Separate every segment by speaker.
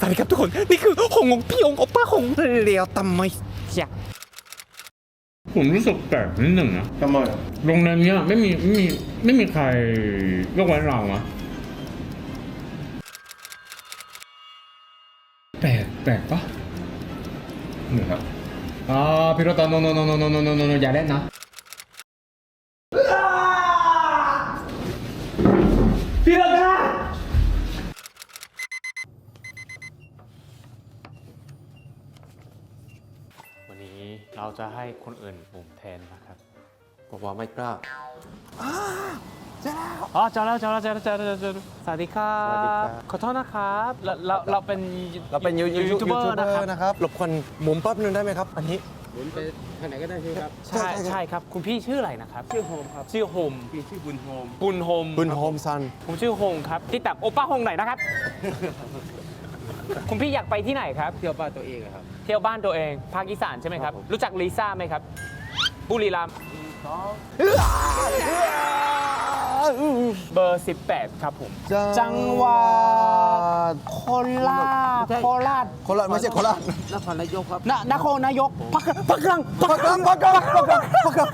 Speaker 1: สวัสดีครับทุกคน นี่คือหงของพี่องค์อป้าหงเลียวตำไมอยากผมรู้สึกแปลกนิดหนึ่งนะ
Speaker 2: ทำไม
Speaker 1: โรงแรมเนี้ยไม่มีไม่มีไม่มีใครยกไว้นเราอะแปลกแปลกปะ
Speaker 2: หนื่อยครับ
Speaker 1: อ่าพี่โรตาโนโนโนโนโนโนอย่าเล่นนะ จะให้คนอื่นบุ่มแทนนะครับ
Speaker 2: บอกว่าไม่กล้า
Speaker 1: อ๋อเจอแล้วเจอแล้วเจอแล้วเจอแล้วเจอแล้วสวัสดีครับ
Speaker 2: สวัสดีครับ
Speaker 1: ขอโทษนะครับเราเราเราเป็น
Speaker 2: เราเป็นยู
Speaker 1: ยูทูบเบอร์นะครับ
Speaker 2: นะครับหลบควันหมุนแป๊บนึงได้ไหมครับ อันนี้
Speaker 1: ใช่
Speaker 2: ใช่ใช่
Speaker 1: ใช่ครับคุณพี่ชื่ออะไรนะครับชื่อโฮมครับชื่อโฮมพี่ชื่อบุญโฮมบุญโฮม
Speaker 2: บุญโฮมซัน
Speaker 1: ผมชื่อโฮมครับที่ตักโอป้าโฮงไหนนะครับ คุณพี่อยากไปที่ไหนครับ
Speaker 3: เที่ยวบ้านตัวเองอะครับ
Speaker 1: เที่ยวบ้านตัวเอง ภาคอีสานใช่ไหมครับ
Speaker 3: ครับผม
Speaker 1: รู้จักลิซ่าไหมครับ บุรีรัมย์เเบอร์ 18 ครับผม จังหวัดโคราชโคราช
Speaker 2: โคราชไม่ใช่โคราช
Speaker 3: นครนายกครับ
Speaker 1: นครนายกพักพักกลาง
Speaker 2: พักกลางพักกลางพักกลางพักกลาง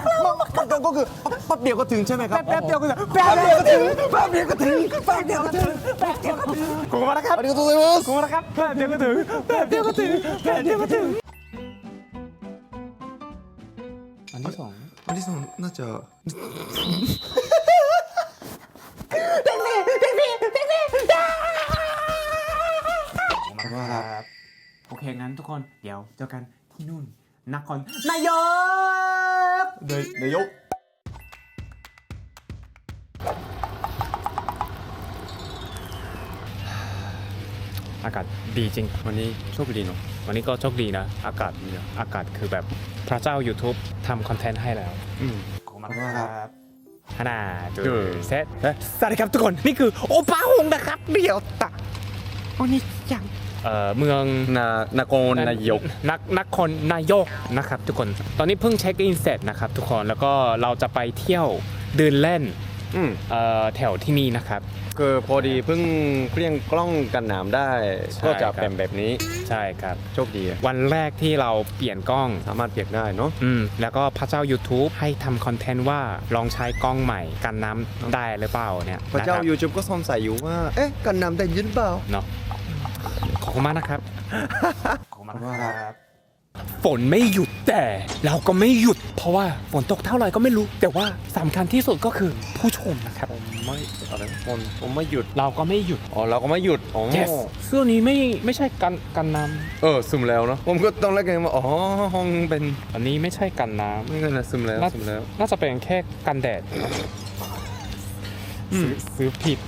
Speaker 2: พักกลางก็คือแป๊บเดียวก็ถึงใช่ไหมครับ
Speaker 1: แป๊บเดียวก็ถึง
Speaker 2: แป๊บเดียวก็ถึงแป๊บเดียวก็ถึงแป๊บเดียวก็ถึง
Speaker 1: แป๊บเดียวก็ถึงขอบคุณนะครับ
Speaker 2: ข
Speaker 1: อบคุณนะครับแป๊บเดียวก็ถึงแป๊บเดียวก็ถึงแป๊บเดียวก็ถึงอันที่สอง
Speaker 2: อันที่สองน่าจะ
Speaker 1: ครับโอเคงั้นทุกคนเดี๋ยวเจอกันที่นู่นนครนายก
Speaker 2: เดยนายก
Speaker 1: อากาศดีจริง
Speaker 2: วันนี้โชคดีเนาะ
Speaker 1: วันนี้ก็โชคดีนะ อากาศดีนะอากาศคือแบบพระเจ้า YouTube ทำคอนเทนต์ให้แล้ว
Speaker 2: อืม
Speaker 1: ขอบคุณมาก
Speaker 2: ขอบคุณครับ
Speaker 1: ครับฮานาดู
Speaker 2: ดู
Speaker 1: เซตสวัสดีครับทุกคน นี่คือโอป้าฮงนะครับ เดี๋ยวตะวันนี้ยังเอ่อเมือง
Speaker 2: นานากนนายก
Speaker 1: นักนครนายกนะครับทุกคน ตอนนี้เพิ่งเช็คอินเสร็จนะครับทุกคน แล้วก็เราจะไปเที่ยวเดินเล่น
Speaker 2: อืม
Speaker 1: เอ่อแถวที่นี่นะครับ
Speaker 2: คือพอดีเพิ่งเคลี้ยงกล้องกันหนามได้
Speaker 1: ใช่
Speaker 2: ก็จะ
Speaker 1: ครับ
Speaker 2: เป็นแบบนี้
Speaker 1: ใช่ครับ
Speaker 2: โชคดี
Speaker 1: วันแรกที่เราเปลี่ยนกล้อง
Speaker 2: สามารถเปียกได้เนาะ
Speaker 1: อืมแล้วก็พระเจ้า YouTube ให้ทำคอนเทนต์ว่าลองใช้กล้องใหม่กันน้ำได้หรือเปล่าเนี่ย
Speaker 2: พระเจ้า
Speaker 1: นคบ
Speaker 2: YouTube ก็สงสัยอยู่ว่า เอ๊ะกันน้ำได้ยินเปล่า
Speaker 1: เนาะขอบคุณมากนะครับ ขอบคุณมาก
Speaker 2: ขอบคุณครับ
Speaker 1: ฝนไม่หยุดแต่เราก็ไม่หยุด เพราะว่าฝนตกเท่าไหร่ก็ไม่รู้ แต่ว่าสำคัญที่สุดก็คือผู้ชมนะครับ
Speaker 2: ผมไม่อะไรผมผมไม่หยุด
Speaker 1: เราก็ไม่หยุด
Speaker 2: อ๋อเราก็ไม่หยุด อ๋อ
Speaker 1: yes เสื้อนี้ไม่ไม่ใช่กันกันน้
Speaker 2: เออซึมแล้วเนาะ ผมก็ต้องแรกกันว่า อ๋อ ห้องเป็นำ
Speaker 1: อันนี้ไม่ใช่กันน้
Speaker 2: ไม่กันนะซึมแล้วำ
Speaker 1: น่า
Speaker 2: ซึมแล้ว
Speaker 1: น่าจะเป็นแค่กันแดดซื้อซื้อผิด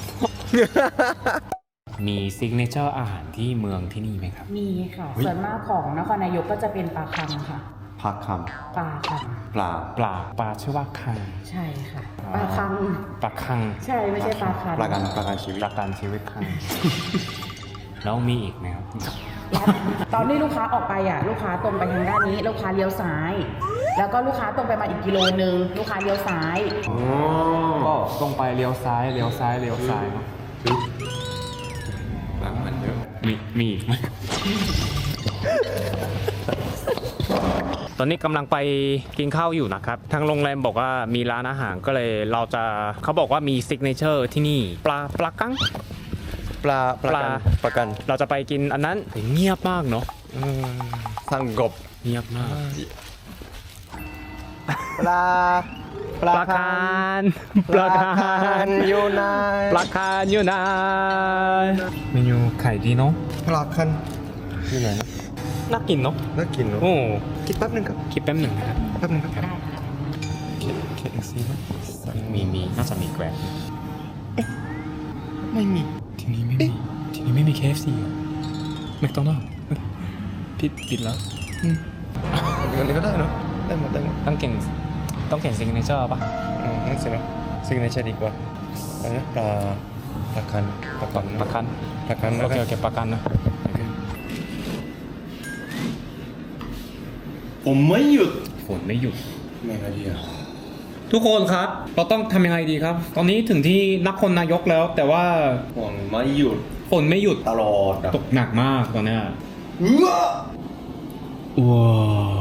Speaker 1: มีซิกเนเจอร์อาหารที่เมืองที่นี่ไหมครับ
Speaker 4: มีค่ะ ส่วนมากของนครนายกก็จะเป็นปลาคังค่ะ
Speaker 2: พักค
Speaker 4: ปลาคังำ
Speaker 2: ปลา
Speaker 1: ปลาปลาชื่อว่าคัง
Speaker 4: ใช่ค่ะ ปลาคัง
Speaker 1: ปลาคัง
Speaker 4: ใช่ไม่ใช่ปลาคัน
Speaker 2: ปลากันปลากันชีวิต
Speaker 1: ปลาการชีวิตคัง แล้วมีอีกไหมครับ
Speaker 4: ตอนที่ลูกค้าออกไปอะ ลูกค้าตรงไปทางด้านนี้ ลูกค้าเลี้ยวซ้าย แล้วก็ลูกค้าตรงไปมาอีกกิโลนึง ลูกค้าเลี้ยวซ้าย
Speaker 2: อ๋อ
Speaker 1: ก็ตรงไปเลี้ยวซ้ายเลี้ยวซ้ายเลี้ยวซ้ายเนอะ
Speaker 2: บาง มันเยอะ
Speaker 1: มีมีอีกไหมตอนนี้กำลังไปกินข้าวอยู่นะครับ ทางโรงแรมบอกว่ามีร้านอาหารก็เลยเราจะเขาบอกว่ามีซิกเนเจอร์ที่นี่ ปลาปลากัง
Speaker 2: ปลาปลากันปลากัน
Speaker 1: เราจะไปกินอันนั้นแต่เงียบมากเนาะเออ
Speaker 2: สั่งกบ
Speaker 1: เงียบมาก
Speaker 2: ปลา
Speaker 1: ปลาคานปลาคาน
Speaker 2: อยู่ไหน
Speaker 1: ปลาคานอยู่ไหนเมนูไข่ดีเนาะ
Speaker 2: ปลาคันอยู่ไหนนะ
Speaker 1: น่ากินเนาะ
Speaker 2: น่ากินเนาะ
Speaker 1: โอ้
Speaker 2: คิดแป๊บนึงครับ
Speaker 1: คิดแป๊บหนึ่งนะครับ
Speaker 2: แป๊บนึงครับ
Speaker 4: ได้ค่ะ
Speaker 2: เคเอซีไหม
Speaker 1: มีมีน่าจะมีแกร็บ
Speaker 2: ไม่มี
Speaker 1: ที่นี่ไม่มีที่นี่ไม่มี KFC เหรอแมคโดนัลด์ปิดปิดแล้ว
Speaker 2: เดี๋ยวนี้ก็ได้เนาะได้หมดได้หมด
Speaker 1: ต้องเก่ง ต้องเก่งซิงเนเจอร์ป่ะ
Speaker 2: อืมนั่นสิเนาะซิงเนเจอร์ดีกว่าอะไรนะปลาปลาคันปลาคัน
Speaker 1: ประกัน
Speaker 2: ปลาคัน
Speaker 1: โอเคโอเคประกันนะ
Speaker 2: ผมไม่หยุด
Speaker 1: ฝนไม่หยุด
Speaker 2: ไม่ไงดีอะ
Speaker 1: ทุกคนครับ เราต้องทำยังไงดีครับ ตอนนี้ถึงที่นครนายกแล้ว แต่ว่า
Speaker 2: ผมไม่หยุด
Speaker 1: ฝฝนไม่หยุด
Speaker 2: ตลอดอะ
Speaker 1: ตกหนักมากตอนเนี้ย
Speaker 2: เอื้อ
Speaker 1: ว้า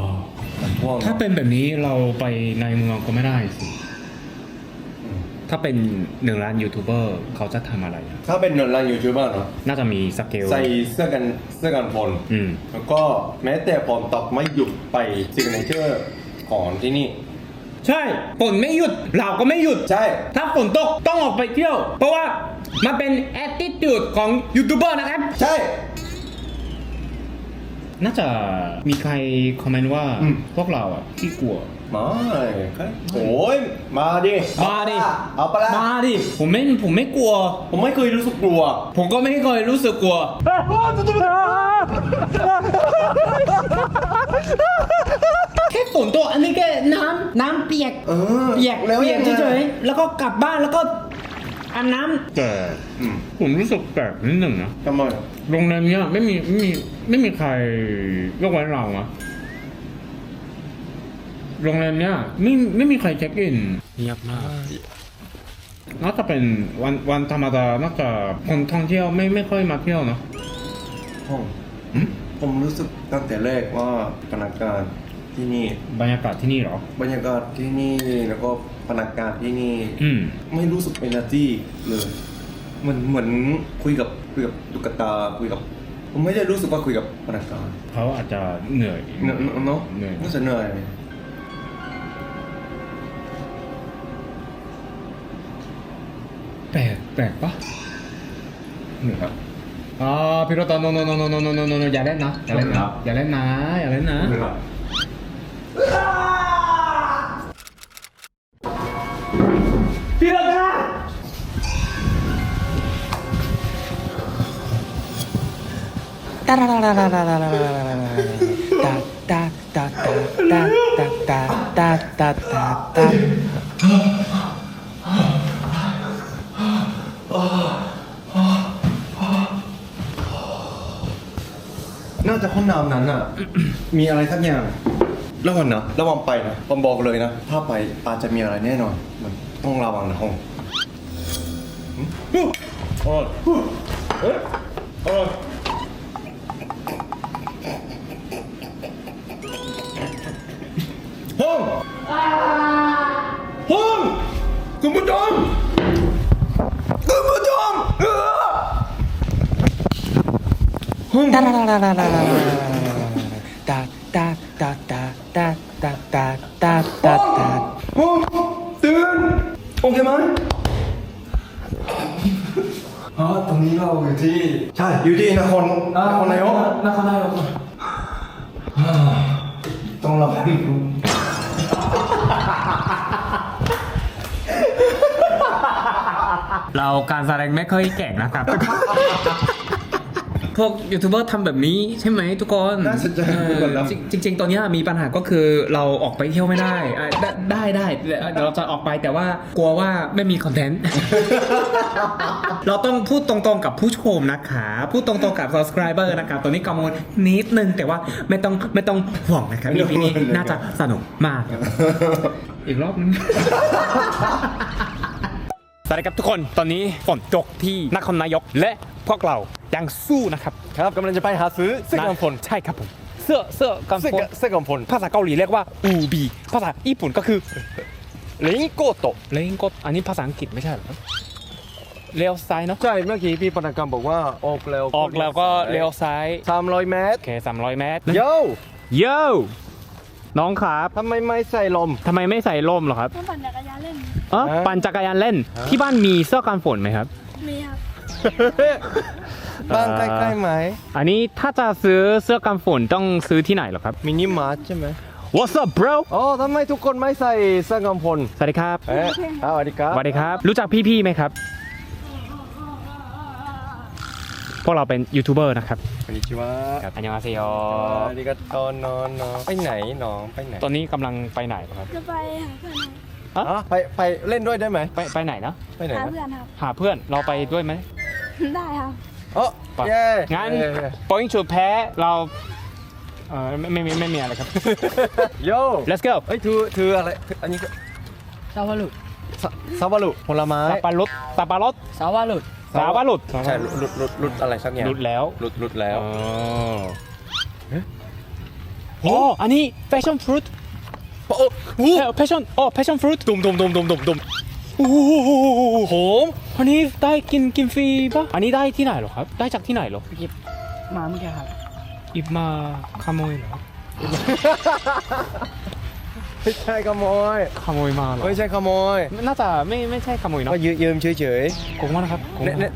Speaker 2: มั นท่วง
Speaker 1: ถ้าเป็นแบบนี้เราไปในเมืองก็ไม่ได้สิถ้าเป็นหนึ่งล้านยูทูบเบอร์เขาจะทำอะไรอะ
Speaker 2: ถ้าเป็นหนอนรันยูทูบเบอร์เนาะ
Speaker 1: น่าจะมีสเกล
Speaker 2: ใส่เสื้อกันเสื้อกันฝน
Speaker 1: อืม
Speaker 2: แล้วก็แม้แต่ฝนตกไม่หยุดไปซิกเนเจอร์ของที่นี่
Speaker 1: ใช่ฝนไม่หยุดเราก็ไม่หยุด
Speaker 2: ใช่
Speaker 1: ถ้าฝนตกต้องออกไปเที่ยว เพราะว่ามันเป็น attitude ของยูทูบเบอร์นะครับ
Speaker 2: ใช่
Speaker 1: น่าจะมีใครคอมเมนต์ว่า
Speaker 2: อืม
Speaker 1: พวกเราอะที่กลัว
Speaker 2: มาครับโอ้ยมาดิ
Speaker 1: มาดิ
Speaker 2: เอาปะละ
Speaker 1: มาดิผมไม่ผมไม่กลัว
Speaker 2: ผมไม่เคยรู้สึกกลัว
Speaker 1: ผมก็ไม่เคยรู้สึกกลัว แค่ฝนตกอันนี้แค่น้ำน้ำเปียก
Speaker 2: เออ
Speaker 1: เปียก
Speaker 2: แล้ว
Speaker 1: เปียก
Speaker 2: ยังไง
Speaker 1: เฉยๆแล้วก็กลับบ้านแล้วก็ อาบน้ำแต่
Speaker 2: อืม
Speaker 1: ผมรู้สึกแปลกนิดหนึ่งนะ
Speaker 2: ทำไม
Speaker 1: โรงแรมเนี้ยไม่มีไม่มีไม่มีใครยกเว้นเราอะโรงแรมเนี้ยไม่ไม่มีใครเช็คอินเงียบมาก น่าจะเป็นวันวันธรรมดาน่าจะคนท่องเที่ยวไม่ไม่ค่อยมาเที่ยวเนาะ
Speaker 2: ห้องผมรู้สึกตั้งแต่แรกว่าพนักงาน ที่นี่
Speaker 1: บรรยากาศที่นี่หรอ
Speaker 2: บรรยากาศที่นี่แล้วก็พนักงานที่นี่
Speaker 1: อืม
Speaker 2: ไม่รู้สึกเอเนอร์จีเลยเหมือนเหมือนคุยกับคุยกับตุ๊กตาคุยกับ ผมไม่ได้รู้สึกว่าคุยกับพนักงาน
Speaker 1: เขาอาจจะเหนื่อย
Speaker 2: เนอะเนาะ
Speaker 1: เหนื่อย
Speaker 2: น่จะเหนื่อย
Speaker 1: แปลกแปลกปะเหนื่อยครับอ๋อพี่โรตอนโนโนโนโนโนโนโนอย่าเล่นนะอย่าเล่นนะอย่าเล่นนะอย่าเล่นนะ พี่โรตา
Speaker 2: น่าจะห้องน้ำนั้นอะ มีอะไรสักอย่าง ระวังนะระวังไปนะผมบอกเลยนะ ถ้าไปอาจจะมีอะไรแน่นอน มันต้องระวังนะห้องอืมโอ้ยเอ๊ะโอ้ยห้องห้องคุณผู้ชมคุณผู้ชมเออห้อง
Speaker 5: da da da da da da da
Speaker 2: โอ้ตื่นโอเคไหมอ๋อตรงนี้เราอยู่ที่ ใช่ อยู่ที่นครนครนายก
Speaker 5: นครนายก
Speaker 2: ต้องระวัง
Speaker 1: เราการแสดงไม่ค่อยเก่งนะครับ พวกยูทูบเบอร์ทำแบบนี้ใช่ไหมทุกคน
Speaker 2: น่าสนใจ
Speaker 1: เออ
Speaker 2: ทุกคนนะ
Speaker 1: จริงจริง ๆ ตอนนี้มีปัญหาก็คือเราออกไปเที่ยวไม่ได้อะได้ได้ได้เดี๋ยวเราจะออกไปแต่ว่ากลัวว่าไม่มีคอนเทนต์ เราต้องพูดตรงๆกับผู้ชมนะคะ พูดตรงๆกับ subscriber นะครับตอนนี้กังวลนิดนึงแต่ว่าไม่ต้องไม่ต้องห่วงนะครับ EP นี้น่าจะสนุกมากครับอีกรอบนึง สวัสดีครับทุกคนตอนนี้ฝนตกที่นครนายกและพวกเรายังสู้นะครับ
Speaker 2: ครับกำลังจะไปหาซื้อเสื้อกันฝน
Speaker 1: ใช่ครับผมเสื้อเสื้อกัน
Speaker 2: เสื้อ
Speaker 1: ฝน
Speaker 2: กันเสื้อกันฝน
Speaker 1: ภาษาเกาหลีเรียกว่าอูบีภาษาญี่ปุ่นก็คือ
Speaker 2: ลิงโกโตะ
Speaker 1: เลงกดอันนี้ภาษาอังกฤษไม่ใช่เหรอเลี้ยวซ้ายเนาะ
Speaker 2: ใช่เมื่อกี้พี่พนักงานบอกว่าออกแล้ว
Speaker 1: ออกแล้วก็เลี้ยวซ้าย
Speaker 2: สามร้อยเมตร
Speaker 1: โอเคสามร้อยเมตร
Speaker 2: โย่
Speaker 1: โย่ น้องครับ
Speaker 2: ทำไมไม่ใส่ลม
Speaker 1: ทำไมไม่ใส่ร่มเหรอครับ
Speaker 6: ต้องปั่นจักรยานเล่น
Speaker 1: เออ
Speaker 2: ฮะ
Speaker 1: ปั่นจักรยานเล่น ที่บ้านมีเสื้อกันฝนไหมครับ
Speaker 6: มีครับ
Speaker 2: บ้านใกล้ๆไหม
Speaker 1: อันนี้ถ้าจะซื้อเสื้อกันฝนต้องซื้อที่ไหนเหรอครับ
Speaker 2: มินิมาร์ทใช่ไหม
Speaker 1: What's up bro
Speaker 2: อ๋อทำไมทุกคนไม่ใส่เสื้อกันฝน
Speaker 1: สวัสดีครับ
Speaker 2: เอ๊ะอ้าวสวัสดีครับ
Speaker 1: สวัสดีครับ รู้จักพี่ๆไหมครับ พวกเราเป็นยูทูบเบอร์นะครับ
Speaker 2: คนนี้ชื่
Speaker 1: อว่าอันยองอาเซโย
Speaker 2: อันนี้ก็ตอนนอนเนอะไปไหนหนองไปไหน
Speaker 1: ตอนนี้กำลังไปไหนครับ
Speaker 6: จะไปหาเพื่อนครับ
Speaker 2: อ๋อไปไปเล่นด้วยได้ไหม
Speaker 1: ไปไปไหนนะ
Speaker 2: ไปไหน
Speaker 6: หาเพื่อนครับ
Speaker 1: หาเพื่อนเราไปด้วยไหม
Speaker 6: ได้ครับ
Speaker 2: เอ
Speaker 1: อ
Speaker 2: เย้
Speaker 1: งั้น
Speaker 2: เป
Speaker 1: อยชูแพ้เราเออไม่ไม่ไม่ไม่มีอะไรครับ
Speaker 2: โย่
Speaker 1: let's go
Speaker 2: เฮ้ยถือถืออะไรอันนี้ก็
Speaker 5: ซาวาลุ
Speaker 2: ซาซาวาลุผลไม้
Speaker 1: ตาปลารถตาปลารถ
Speaker 5: ซาวาลุ
Speaker 1: สสาว่าหลุด
Speaker 2: ใช่หลุดหลุดหลุดหลุดอะไรสักอย่าง
Speaker 1: หลุดแล้ว
Speaker 2: หลุดหลุดแล้ว
Speaker 1: อ๋อโอ้อันนี้ passion fruit
Speaker 2: โอ้โห
Speaker 1: เออ passion โอ้ passion fruit
Speaker 2: ดุมดุมดุมดุมดุมดุม
Speaker 1: โอ้โหหอมอันนี้ได้กินกินฟรีปะอันนี้ได้ที่ไหนเหรอครับ ได้จากที่ไหนเหรอ
Speaker 7: หยิบมาเมื่อกี้ครับ
Speaker 1: หยิบมาขโมยเหรอ
Speaker 2: ไม่ใช่ขโมย
Speaker 1: ขโมยมาเหรอ
Speaker 2: ไม่ใช่ขโมย
Speaker 1: น่าจะไม่ไม่ใช่ขโมยเนาะ
Speaker 2: ก็ยืมยืมเฉยเฉย
Speaker 1: โกงมากนะครับโก
Speaker 2: ๆ
Speaker 1: ง
Speaker 2: เน็ต
Speaker 1: มาก
Speaker 2: เน็ต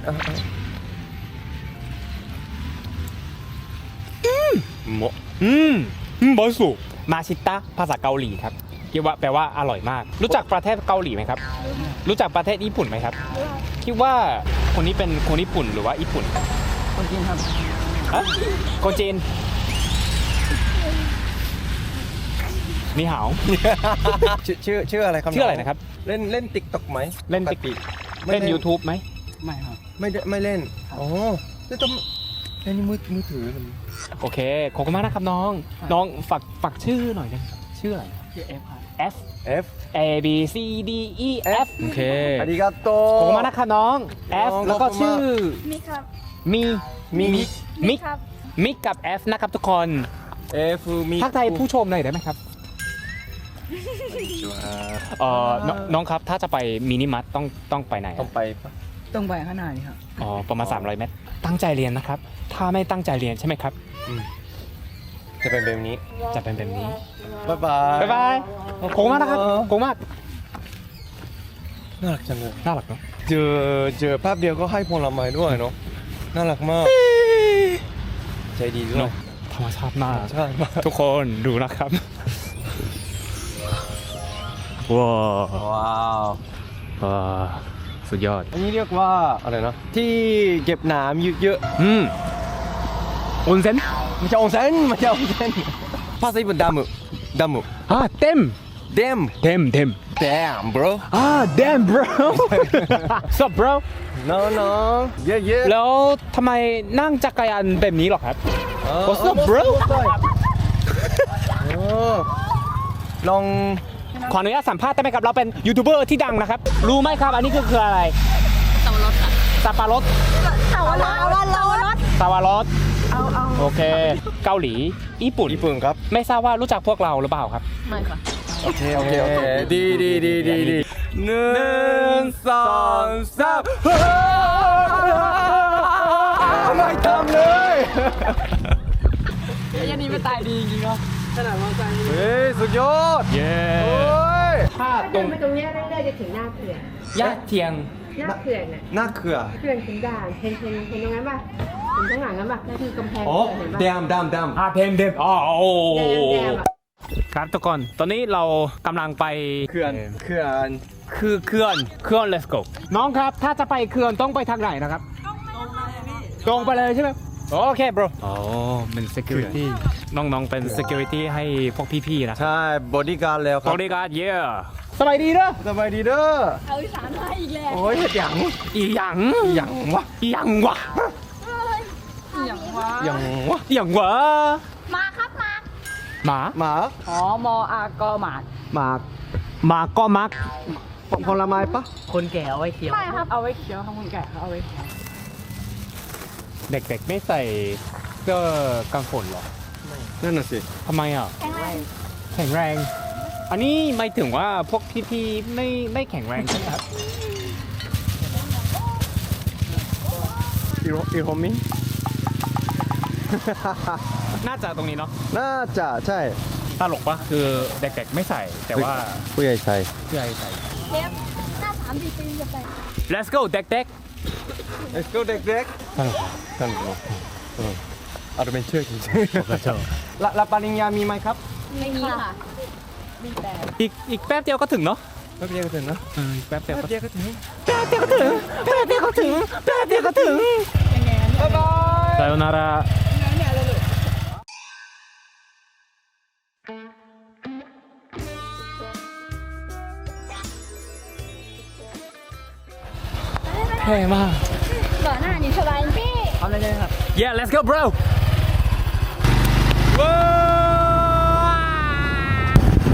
Speaker 2: โม
Speaker 1: อืมอืมบอสุมาชิตะภาษาเกาหลีครับคิดว่าแปลว่าอร่อยมาก รู้จักประเทศเกาหลีไหมครับ รู้จักประเทศญี่ปุ่นไหมครับ คิดว่าคนนี้เป็นคนญี่ปุ่นหรือว่าญี่ปุ่น
Speaker 7: คนจีนครับ
Speaker 1: ฮะคนจีน นี่หาว
Speaker 2: ชื่อชื่อชื่ออะไรครับ
Speaker 1: ชื่ออะไรนะครับ
Speaker 2: เล่นเล่นติ๊กต็อกไหม
Speaker 1: เล่น
Speaker 2: ปก
Speaker 1: TikTok
Speaker 2: ไม่
Speaker 1: เล่น YouTube ไหม
Speaker 7: ไม่ครับ
Speaker 2: ไม่ได้ไม่เล่นอ๋อแล้วต้องเล่นมือมือถือมัน
Speaker 1: โอเค ขอบคุณมากนะครับน้อง น้องฝากฝากชื่อหน่อยได้ไหมครับชื่ออะไร
Speaker 7: ชื่อเอฟครับ
Speaker 1: F
Speaker 2: F
Speaker 1: A B C D E F โอเค
Speaker 2: อาริกาโต
Speaker 1: ขอบคุณมากนะครับน้อง F
Speaker 2: น้อง
Speaker 1: แล้วก็
Speaker 2: ขอบคุณมาก
Speaker 1: ชื่อ
Speaker 6: มีครับ
Speaker 1: มี
Speaker 2: มีมิก
Speaker 1: มิก
Speaker 6: ครับ
Speaker 1: มิกกับ F นะครับทุกคน
Speaker 2: F มี
Speaker 1: ทักทายผู้ชมหน่อยได้ไหมครับ เอ่อน้องน้องครับถ้าจะไปมินิมัตต้องต้องไปไหน
Speaker 2: ต้องไปปะ
Speaker 7: ตรงไปข้างหน้านี่ครับ
Speaker 1: อ๋อประมาณ300เมตรตั้งใจเรียนนะครับ ถ้าไม่ตั้งใจเรียนใช่ไหมครับ
Speaker 2: จะเป็นแบบนี้
Speaker 1: จะเป็นแบบนี้
Speaker 2: บ๊ายบาย
Speaker 1: บ๊ายบายขอบคุณมากนะครับขอบคุณมาก
Speaker 2: น่ารักจังเลย
Speaker 1: น่ารักเนาะ
Speaker 2: เจอเจอภาพเดียวก็ให้ผลไม้ด้วยเนาะน่ารักมาก ใจดีด้วย
Speaker 1: เนาะธรรมชาติมาก
Speaker 2: ใช่มาก
Speaker 1: ทุกคนดูนะครับ ว้าว
Speaker 2: ว้าว
Speaker 1: ว้าวสุดยอด
Speaker 2: อันนี้เรียกว่าอะไรนะ ที่เก็บน้ำเยอะ
Speaker 1: อืมอุนเซน
Speaker 2: ๆไม่ใช่ออนเซนไม่ใช่ออนเซนภาษาญี่ปุ่นดามุดามุ
Speaker 1: อ่าเต็ม
Speaker 2: เดม
Speaker 1: เต็มเต็ม
Speaker 2: damn bro
Speaker 1: อ่า damn bro sup bro
Speaker 2: no no yeah yeah
Speaker 1: แล้วทำไมนั่งจักรยานแบบนี้หรอครับ
Speaker 2: เออ
Speaker 1: What's up, bro?
Speaker 2: เออลอง
Speaker 1: ขออนุญาตสัมภาษณ์ได้ไหมครับเราเป็นยูทูบเบอร์ที่ดังนะครับ รู้ไหมครับ อันนี้คือคืออะไรสับปะรดสับปะรด
Speaker 6: เสาลาวารถ
Speaker 1: สวารสโอเค เกาหลีญี่ปุ่น
Speaker 2: ญี่ปุ่นครับ
Speaker 1: ไม่ทราบว่ารู้จักพวกเราหรือเปล่าครับ
Speaker 7: ไม่ค่ะ
Speaker 2: โอเค โอเค โอเค ดีดีดีดีดีหนึ่งสองสามไม่ทำเลย
Speaker 7: ยันนี้ไม่ตายดีจริงๆเนาะ ขนาดมอเตอร์ไซค์
Speaker 2: เฮ้ย สุดยอด
Speaker 1: เย้
Speaker 2: โอ้ย
Speaker 1: ถ้าตร
Speaker 8: เดิ
Speaker 1: ง
Speaker 8: นไปตรงเนี้ยเรื่อยๆจะถึงหน้าเขื่อน
Speaker 1: ย่าเทียง
Speaker 8: หน้าเขื่อนน่ะ
Speaker 2: หน้าเขื่อ
Speaker 8: เขื่อนขุนด่านเห็นเห็นเห็นตรงนั้นป่ะเห็นข้างหลังนั้นป่ะนั่นคือกำแพง
Speaker 2: อ๋อ
Speaker 8: เขื่อนเห็นป่ะ
Speaker 2: ดามดามดาม
Speaker 1: อ่าเทมเทมอ๋อโอ้
Speaker 8: แดงแดงอะ
Speaker 1: ครับทุกคน ตอนนี้เรากำลังไป
Speaker 2: เขื่อนเขื่อน
Speaker 1: คือเคลื่อนเคลื่อน let's go น้องครับ ถ้าจะไปเคลื่อนต้องไปทางไหนนะครับ ตรงไปเลยใช่ไหมโอเค bro อ๋อเป็น security น้องๆเป็น security ให้พวกพี่ๆนะ
Speaker 2: ใช่บอดี้การ์ดแล้วครับ
Speaker 1: บริการเย่สบายดีเด้อ
Speaker 2: สบายดีเด้อ
Speaker 6: เอาอีสานมาอีกแล้ว
Speaker 2: โอ้ยเห็ดหยัง
Speaker 1: อีหยัง
Speaker 2: หยังวะ
Speaker 1: อีหยังวะ
Speaker 2: หยังวะ
Speaker 1: อีหยังวะ
Speaker 6: มาครับมา
Speaker 1: หมา
Speaker 2: หมา
Speaker 7: อ๋อมออากอหมาด
Speaker 2: หมา
Speaker 1: หมาก็มัก
Speaker 2: ผลไม้ปะ
Speaker 7: คนแก่เอาไว้เคี้ยว
Speaker 6: ไม่ครับ
Speaker 7: เอาไว้เคี้ยวครับคนแก่เขาเอาไว้เคี้ยว
Speaker 1: เด็กๆไม่ใส่เสื้อกันฝนเหรอ
Speaker 2: นั่นน่ะสิ
Speaker 1: ทำไมอะ
Speaker 6: แข็งแรง
Speaker 1: แข็งแรง อันนี้หมายถึงว่าพวกพี่ๆไม่ไม่แข็งแรงใช่ไหมครับ
Speaker 2: อีโรอีโรมิ
Speaker 1: น่าจะตรงนี้เนาะ
Speaker 2: น่าจะใช่
Speaker 1: ตลกปะคือเด็กๆไม่ใส่แต่ว่า
Speaker 2: ผู้ใหญ่ใส่
Speaker 1: ผู้ใหญ่ใส่
Speaker 6: เชฟหน้าสามสี่ปีจะไป
Speaker 1: Let's go เด็ก
Speaker 2: Let's go เด็ก
Speaker 1: ๆ ตลก
Speaker 2: ๆสนุกเน อัดเป็นเชื่อจริงๆละปาริญญามีไหมครับ
Speaker 6: ไม่มีค่ะ มีแต่
Speaker 1: อีกอีกแป๊บเดียวก็ถึงเนาะ
Speaker 2: แป๊บเดียวก็ถึง
Speaker 1: เนาะแป๊บเดียวก็
Speaker 2: ถึง
Speaker 1: แป๊บเดียวก็ถึงแป๊บเดียวก็ถึงแป๊บเดียวก็ถึง
Speaker 2: บ๊ายบาย
Speaker 1: สาอนาราเท่มาก
Speaker 6: ก่อนหน้านี้สบายพี่
Speaker 7: พร้อมแล้วใช่ไหมครับ
Speaker 1: Yeah let's go bro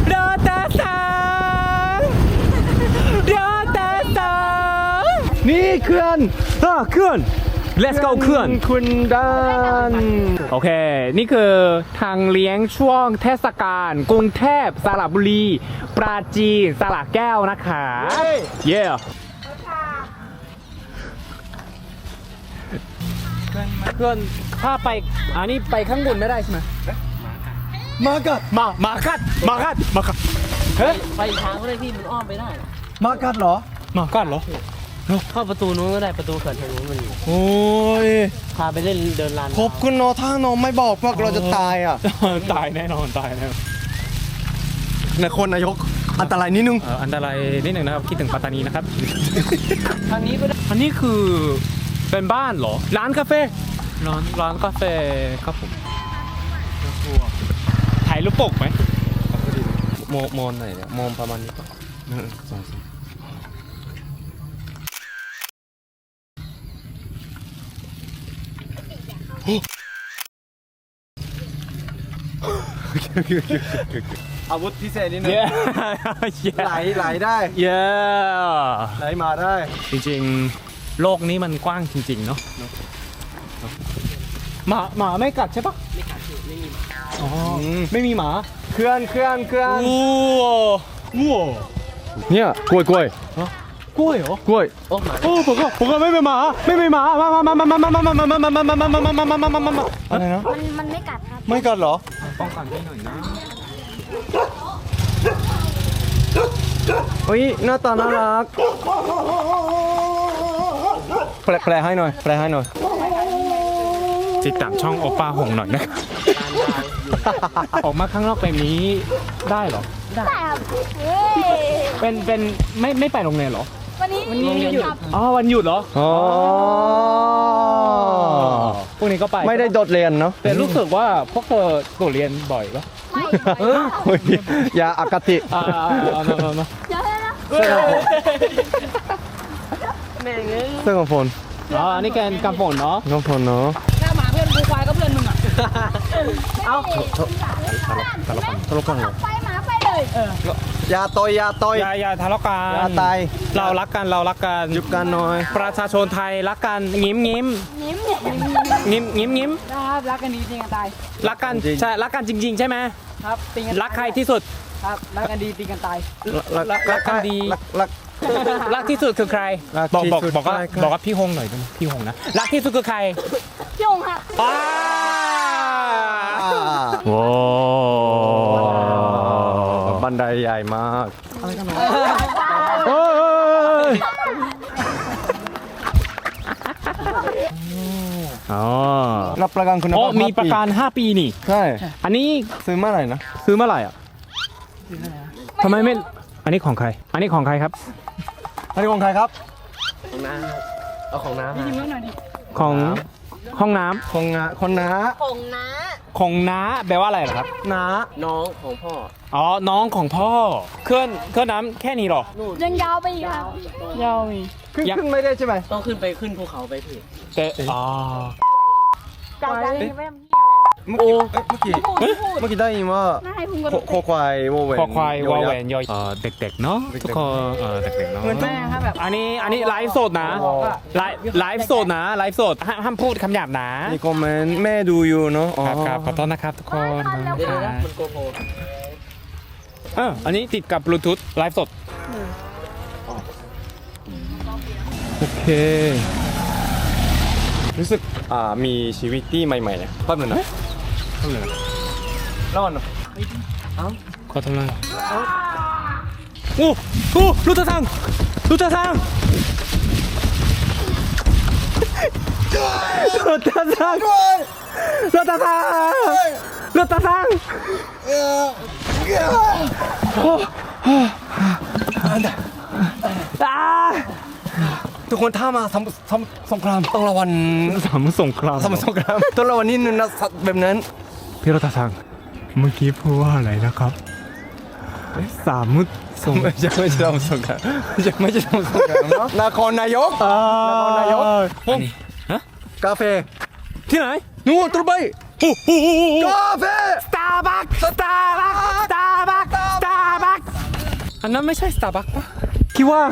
Speaker 1: โดตาสังโดตาสัง
Speaker 2: นี่เขื่อน
Speaker 1: อะเคลื่อน let's go เคลื่อน
Speaker 2: คุณดัน
Speaker 1: โอเค นี่คือทางเลี้ยงช่วงเทศกาลกรุงเทพสระบุรี ปราจีนสระแก้วนะคะ เย้ เคลื่อนถ้าไปอันนี้ไปข้างบนไม่ได้ใช่ไหม
Speaker 2: มากัด
Speaker 1: มามาคัดมาคัดมาคัดเฮ้ย
Speaker 3: ไปอีกทางก็ได้พี่มันอ้อมไปได้
Speaker 2: มากัดเหรอ
Speaker 1: มาคัดเหรอ
Speaker 3: เข้าประตูนู้นก็ได้ประตูเขื่อนทางนู้นมันอยู่
Speaker 2: โอ้ย
Speaker 3: พาไปเล่นเดินลาน
Speaker 2: ขอบคุณเนาะถ้าน้องไม่บอกพวกเราจะตายอะ
Speaker 1: ตายแน่นอนตายแน่นอน
Speaker 2: นายคนนายกอันตรายนิดนึง
Speaker 1: เอ่ออันตรายนิดหนึ่งนะครับคิดถึงปัตตานีนะครับ
Speaker 3: ทางนี้ก็ได้
Speaker 1: อันนี้คือ เป็นบ้านเหรอ ร้านกาแฟ ร้านร้านกาแฟครับผมถ่ายรูปปกไหม
Speaker 2: โมมอนไหนเนี่ยมองประมาณนี้ปะหนึ่งสองสามอาวุธพิเศษนิดนึง
Speaker 1: เย้
Speaker 2: ไหลไหลได้
Speaker 1: เย้
Speaker 2: ไหลมาได้
Speaker 1: จริงๆ โลกนี้มันกว้างจริง ๆ เนาะหมาหมาไม่กัดใช่ปะไม่กัดไม่มีหมาอ๋อไม่มีหมา
Speaker 2: เคลื่อนเคลื่อนเคลื่อน
Speaker 1: วัววัว
Speaker 2: เนี่ยกล้วยกล้วย
Speaker 1: กล้วยเหรอก
Speaker 2: ล้วย
Speaker 3: โอ้หมา
Speaker 1: โอ้ผมก็ผมก็ไม่เป็นหมาไม่เป็นหมามามามามามามามามามามามามามามามามามามา
Speaker 2: อะไรนะ
Speaker 6: มันมันไม่กัดครับ
Speaker 2: ไม่กัดเหรอ
Speaker 1: ป้องกันให้หน่อยนะ
Speaker 2: เฮ้ยหน้าตาน่ารัก แปลแปลให้หน่อย แปลให้หน่อย
Speaker 1: ติดตามช่องโอป้าหงหน่อยนะออกมาข้างนอกแบบนี้ได้เหรอ
Speaker 6: ได้ครับเฮ้ย
Speaker 1: เป็นเป็นไม่ไม่ไปโรงเรียนเหรอ
Speaker 6: วันนี้วันนี้หยุด
Speaker 1: อ๋อวันหยุดเหรอ
Speaker 2: อ๋อ
Speaker 1: พวกนี้ก็ไป
Speaker 2: ไม่ได้โดดเรียนเนาะ
Speaker 1: แต่รู้สึกว่าพวกเธอโดดเรียนบ่อยปะ
Speaker 6: ไม่
Speaker 2: เฮ้ยอย่าอคติ
Speaker 1: อ่าเอามามามา
Speaker 6: เดี๋ยวนะ
Speaker 2: เสื้อของฝน
Speaker 1: อ๋ออันนี้แกนกำฝนเนาะ
Speaker 2: ของฝนเนาะ
Speaker 7: หน้าหมาเพื่อนกูควายก็เพื่อนมึงอะ
Speaker 6: เอา
Speaker 2: ตลกกันเหรอ
Speaker 6: ไปหมาไปเลย
Speaker 2: อย่าต่อยอย่าต่อย
Speaker 1: อย่าอย่าทะเลาะกัน
Speaker 2: อย่าตาย
Speaker 1: เรารักกันเรารักกัน
Speaker 2: จุบกันหน่อย
Speaker 1: ประชาชนไทยรักกันงิ้มงิ้ม
Speaker 6: นิ้มเนี่ย
Speaker 1: งิ้มงิ้มงิ้ม
Speaker 7: ครับรักกันดีจริงกันตาย
Speaker 1: รักกันใช่รักกันจริง ๆ ใช่ไหม
Speaker 7: ครับตีกัน
Speaker 1: รักใครที่สุด
Speaker 7: ครับรักกันดีตีกันตาย
Speaker 2: รัก
Speaker 1: รักรักกันดี
Speaker 2: รัก รัก
Speaker 1: รักที่สุดคือใคร
Speaker 2: รัก
Speaker 1: บอก
Speaker 2: ที่
Speaker 1: บอก
Speaker 2: สุด
Speaker 1: บอกว่า
Speaker 2: ใครครับ
Speaker 1: บอกว่าพี่ฮงหน่อยได้ไหมพี่ฮงนะ รักที่สุดคือใคร
Speaker 6: พี่องครับ
Speaker 1: อ้า
Speaker 2: โว้บันไดใหญ่มากเฮ้ย
Speaker 1: อ๋อ
Speaker 2: รับประกันคุณ
Speaker 1: โอ้
Speaker 2: ภาพ
Speaker 1: มีประกัน 5 ปีนี่
Speaker 2: ใช่
Speaker 1: อันนี้
Speaker 2: ซื้อเมื่อไหร่นะ
Speaker 1: ซื้อเมื่อไหร่อะทำไมไม่ อันนี้ของใคร อันนี้ของใครครับ
Speaker 2: อันนี้ของใครครับ
Speaker 3: ของน้ำเอาของน้ำมา
Speaker 1: ของห้องน้ำ
Speaker 2: ของงาคนน้า
Speaker 6: ผมนะ
Speaker 1: ของน้าแปลว่าอะไรเหรอครับ
Speaker 2: น้า
Speaker 3: น้องของพ่อ
Speaker 1: อ๋อ น้องของพ่อ เคลื่อนเคลื่อนน้ำแค่นี้เหรอ
Speaker 6: ยังยาวไปอีกครับ
Speaker 7: ยาวมี
Speaker 2: ขึ้น
Speaker 1: ยัง
Speaker 2: ขึ้นไม่ได้ใช่ไหม
Speaker 3: ต้องขึ้นไปขึ้นภูเขาไปพี่
Speaker 1: แต่อ๋อ
Speaker 6: จากจากนี้ไม่ทำ
Speaker 2: เมื่อกี้เอ้ยเมื่อกี้เมื่อกี้ได้ยินว่า
Speaker 6: น่าให้พุ่งกระ
Speaker 2: โค
Speaker 6: โดด
Speaker 2: โคควายโวเวน
Speaker 1: คอควาย
Speaker 2: ยว
Speaker 1: อ
Speaker 2: ยักษ์
Speaker 1: แหวนยอเอ่อเด็กๆเนาะ
Speaker 2: เด็กๆ
Speaker 1: ทุกคนเออเด็กๆเนาะ
Speaker 7: แม่ครับแบบ
Speaker 1: อันนี้อันนี้ไลฟ์สดนะไลฟ์ไลฟ์สดนะไลฟ์สดห้ามห้ามพูดคำหยาบนะ
Speaker 2: มีคอมเมนต์แม่ดูอยู่เนาะอ๋อ
Speaker 1: ครับครับขอโทษนะครับทุกคน
Speaker 3: เดี๋ยวนะมันโกโปร
Speaker 1: เอออันนี้ติดกับบลูทูธไลฟ์สดโอเค
Speaker 2: รู้สึกอ่ามีชีวิตที่ใหม่ๆเนี่ยแป๊บนึงนะ Lawan. Ang? Kota na. Oh! Oh! Lutatang! Lutatang! Lutatang! Lutatang! Lutatang! Oh!
Speaker 1: Anda. Ah! ทุ
Speaker 2: กคนถ้ามาทำสงครามต้องระวัง
Speaker 1: สามสงคราม
Speaker 2: ทำสงครามต้องระวังนิดนึงนะสัตว์แบบนั้น
Speaker 1: พี่รัตซังเมื่อกี้พูดว่าอะไรนะครับสามมุดสง
Speaker 2: ไม่ใช่ไม่ใช่ทำสงครามไม่ใช่ไม่ใช่ทำสงครามเนาะนครนายก
Speaker 1: อ่านา
Speaker 2: ยก
Speaker 1: อันนี้ฮะ
Speaker 2: กาแฟ
Speaker 1: ที่ไหน
Speaker 2: นู่นตรงไป
Speaker 1: โอ้โห
Speaker 2: กาแฟ
Speaker 1: สตาร์บัคสตาร์บัคสตาร์บัคสตาร์บัคอันนั้นไม่ใช่สตาร์บัคปะ คิดว่า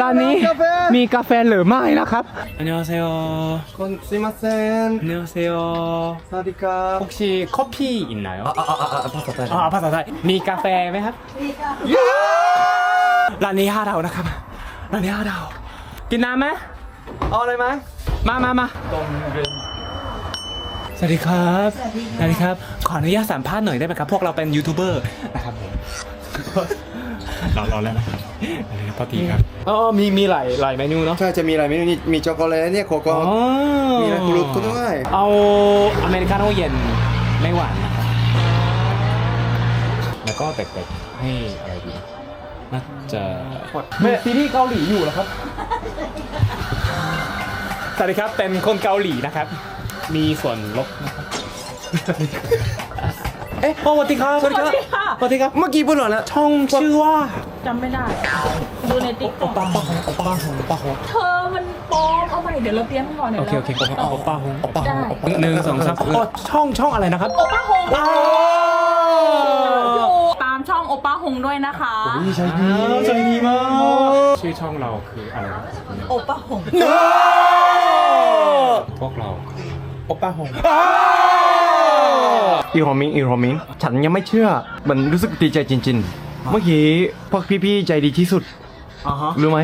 Speaker 1: ร้านนี้มีกาแฟเหลือไม่นะครับ
Speaker 2: 안
Speaker 1: 녕하세요건스마센안
Speaker 2: 녕하세요사디카
Speaker 1: 혹시커피있나요
Speaker 2: 아아아아
Speaker 1: 파사타이아파사타이มีกาแฟไหมครับมีค่ะร้านนี้ห้าดาวนะครับร้านนี้ห้าดาวกินน้ำไหม
Speaker 2: เอาอะไรไหม
Speaker 1: มามามาต้มเย็นสวัสดีครับ สวัสดีครับ ขออนุญาตสัมภาษณ์หน่อยได้ไหมครับ พวกเราเป็นยูทูบเบอร์นะครับผม รอรอแล้วนะครับอะไรนะพอดีครับอ๋อมีมีหลายหลายเมนูเนาะ
Speaker 2: ใช่จะมีอะไรไม่รู้นี่มีช็อกโกแลตเนี่ยโคโก้
Speaker 1: อ๋อ
Speaker 2: มีอะไรคุณรู้คุณด้วย
Speaker 1: เอาอเมริกาโน่เย็นไม่หวานนะครับแล้วก็เด็กๆให้อะไรดีน่าจะมีซีรีส์เกาหลีอยู่เหรอครับสวัสดีครับเป็นคนเกาหลีนะครับ มีส่วนลดนะครับ เอ๊ะสวัสดีครับสวัสดีครับสวัสดีครับ
Speaker 2: เมื่อกี้พูดว่าแล้ว
Speaker 1: ช่องชื่อว่า
Speaker 7: จำไม่ได้ ดูในติ๊กต็อก
Speaker 1: ป้าป้าหงป้าหงป้าหง
Speaker 7: เธอมันปลอมเอาใหม่เดี๋ยวเราเตรียมก่อนเดี๋ย
Speaker 1: โอ
Speaker 7: ว
Speaker 1: เค
Speaker 7: เรา
Speaker 1: โอเคโอป้าหงป้าหง
Speaker 7: ได้
Speaker 1: หนึ่งสองสามโอ้ช่องช่องอะไรนะครับ
Speaker 7: โอป้าฮง
Speaker 1: อ้าว
Speaker 7: อยู่ตามช่องโอป้าฮงด้วยนะคะ
Speaker 2: ใช่ดี
Speaker 1: ใจดีมากชื่อช่องเราคืออะไรนะ
Speaker 7: โอป้าฮง
Speaker 1: พวกเรา
Speaker 2: โอป้าหง อีโรมิงอีโรมิงฉันยังไม่เชื่อ มันรู้สึกดีใจจริง ๆ เมื่อกี้พวกพี่ๆใจดีที่สุด
Speaker 1: อ่าฮะ
Speaker 2: รู้ไหม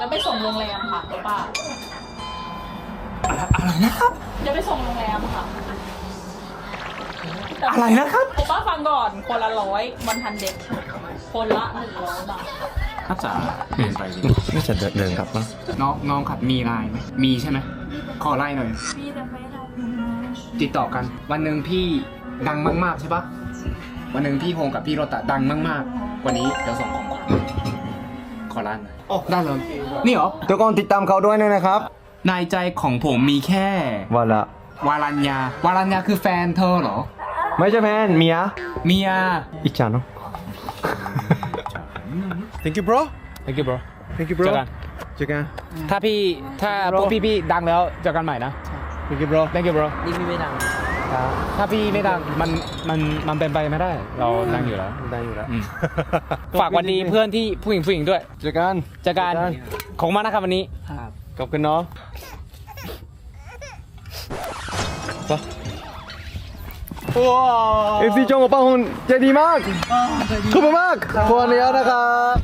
Speaker 7: จะไปส่งโรงแรมค่ะโอป้า
Speaker 1: อะไรนะครับ
Speaker 7: จะไปส่งโรงแรมค่ะ
Speaker 1: อะไรนะครับ
Speaker 7: โอป้าฟังก่อนคนละร้อยวันทันเด็ก คนละหนึ่งร้อยบาท
Speaker 1: ถ้าจะเปลี่ยนไปดิ
Speaker 2: ไม่จะเดินกลับนะ
Speaker 1: น้องน้องขัดมีไลน์ไหมมีใช่ไหมขอไลน์หน่อย
Speaker 6: มีแต่ไม่ได้
Speaker 1: ติดต่อกัน วันหนึ่งพี่ ดังมากๆใช่ปะวันหนึ่งพี่โฮงกับพี่โรตะดังมากๆวันนี้เดี๋ยวส่งของขวัญขอไลน์หน่อยได้เลย นี่เหรอ
Speaker 2: ทุกคนติดตามเขาด้วยนะครับ
Speaker 1: ในใจของผมมีแค่
Speaker 2: ว่าละ
Speaker 1: วารัญญา วารัญญาคือแฟนเธอเหรอ
Speaker 2: ไม่ใช่แมนเมีย
Speaker 1: เมีย
Speaker 2: อิจฉาเนาะ Thank you bro
Speaker 1: thank you bro
Speaker 2: Thank you
Speaker 1: เจอกัน
Speaker 2: เจอกัน
Speaker 1: ถ้าพี่ ถ้าพวกพี่พี่ดังแล้วเจอกันใหม่นะ
Speaker 2: Thank you bro
Speaker 1: thank you bro
Speaker 3: นี่พี่ไม่ดัง
Speaker 1: ถ้าพี่ไม่ดังมันมันมันเป็นไปไม่ได้ เราดังอยู่แล้ว
Speaker 2: ได้อยู่แล้ว
Speaker 1: อืม ฝากวันดีเพื่อนที่ผู้หญิงผู้หญิงด้วย
Speaker 2: เจอกัน
Speaker 1: เจอกันของมากนะครับวันนี้
Speaker 2: ขอบคุณเนาะไปว้าวเอฟซีจงกับป้าหุ่นใจดีมากขอบคุณมากขออนุญาตนะครับ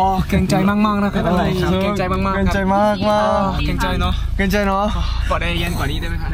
Speaker 1: อ๋อเกรงใจมากๆนะครับอะไรครับเกรงใจมากๆ
Speaker 2: เกรงใจมากมาก
Speaker 1: เกรงใจเนาะ
Speaker 2: เกรงใจเนาะ
Speaker 1: กอดได้เย็นกว่านี้ได้ไหมครับ